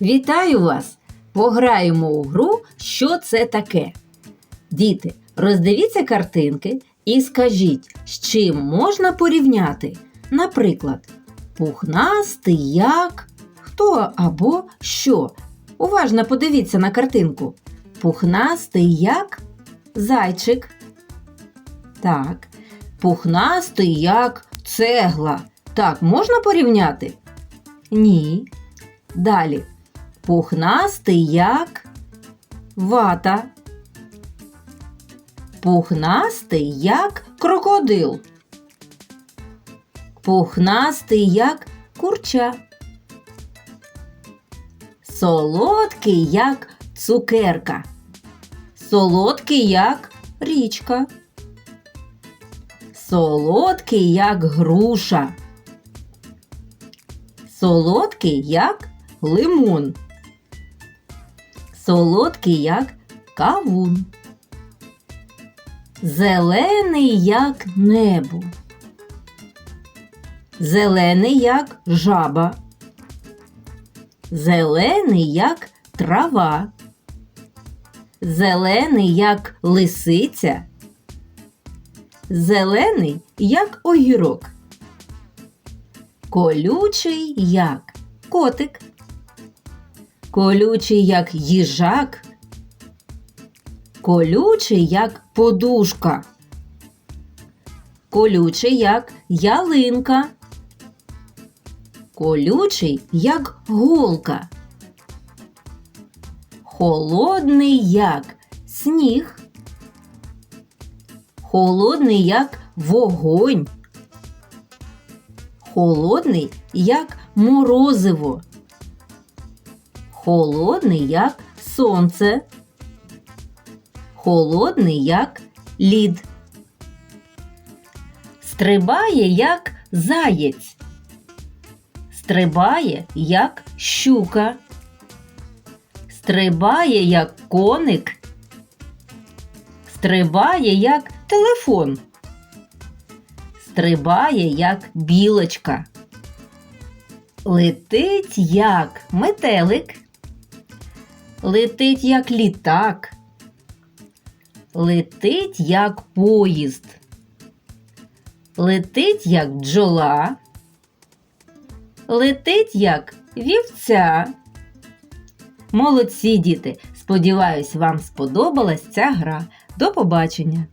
Вітаю вас! Пограємо у гру Що це таке? Діти, роздивіться картинки і скажіть, з чим можна порівняти. Наприклад, пухнастий як хто або що. Уважно подивіться на картинку. Пухнастий як зайчик. Так. Пухнастий як цегла. Так, можна порівняти? Ні. Далі. Пухнастий як вата. Пухнастий як крокодил. Пухнастий як курча. Солодкий як цукерка. Солодкий як річка. Солодкий як груша. Солодкий як лимон. Солодкий як кавун. Зелений як небо. Зелений як жаба. Зелений як трава. Зелений як лисиця. Зелений як огірок. Колючий як котик. Колючий як їжак. Колючий як подушка. Колючий як ялинка. Колючий як голка. Холодний як сніг. Холодний як вогонь. Холодний як морозиво. Холодний як сонце. Холодний як лід. Стрибає як заєць. Стрибає як щука. Стрибає як коник. Стрибає як телефон. Стрибає як білочка. Летить як метелик. Летить як літак. Летить як поїзд. Летить як бджола. Летить як вівця. Молодці діти! Сподіваюсь, вам сподобалась ця гра. До побачення!